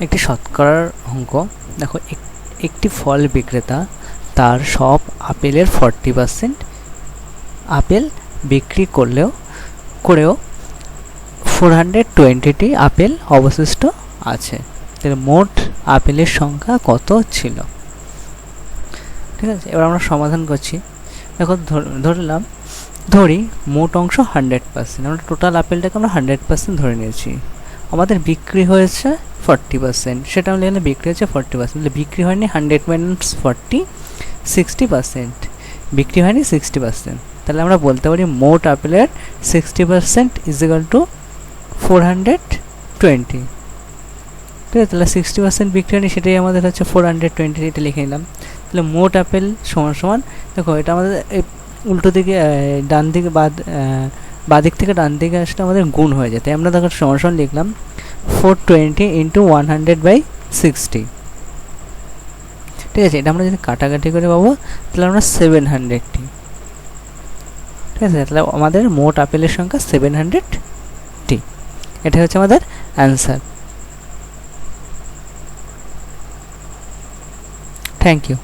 একটি শতকরার অঙ্ক। দেখো, এক- একটি ফল বিক্রেতা তার সব আপেলের ফর্টি পার্সেন্ট আপেল বিক্রি করলেও, করেও ফোর হান্ড্রেড টোয়েন্টিটি আপেল অবশিষ্ট আছে। তাহলে মোট আপেলের সংখ্যা কত ছিল? ঠিক আছে, এবার আমরা সমাধান করছি। দেখো, ধর- ধরলাম, ধরি মোট অংশ হান্ড্রেড পার্সেন্ট। আমরা টোটাল আপেলটাকে আমরা হান্ড্রেড পার্সেন্ট ধরে নিয়েছি। আমাদের বিক্রি হয়েছে ফর্টি পার্সেন্ট সেটা আমরা লিখলে বিক্রি হয়েছে ফর্টি পার্সেন্ট বিক্রি হয়নি hundred minus forty sixty percent বিক্রি হয়নি সিক্সটি পার্সেন্ট তাহলে আমরা বলতে পারি মোট আপেলের sixty percent is equal to four hundred twenty ঠিক আছে, তাহলে সিক্সটি পার্সেন্ট বিক্রি হয়নি, সেটাই আমাদের হচ্ছে ফোর হান্ড্রেড টোয়েন্টি এটা লিখে নিলাম। তাহলে মোট আপেল সমান সমান, দেখো এটা আমাদের উল্টো দিকে ডান দিকে বাদ বাদিক থেকে ডান দিকে আসলে আমাদের গুণ হয়ে যায়। তাই আমরা দেখো সমান সমান লিখলাম। Four twenty into one hundred by sixty ঠিক আছে, এটা আমরা যদি কাটাকাটি করে পাবো, তাহলে আমরা সেভেন হান্ড্রেডটি ঠিক আছে, তাহলে আমাদের মোট আপেলের সংখ্যা সেভেন হান্ড্রেড টি। এটা হচ্ছে আমাদের অ্যান্সার থ্যাংক ইউ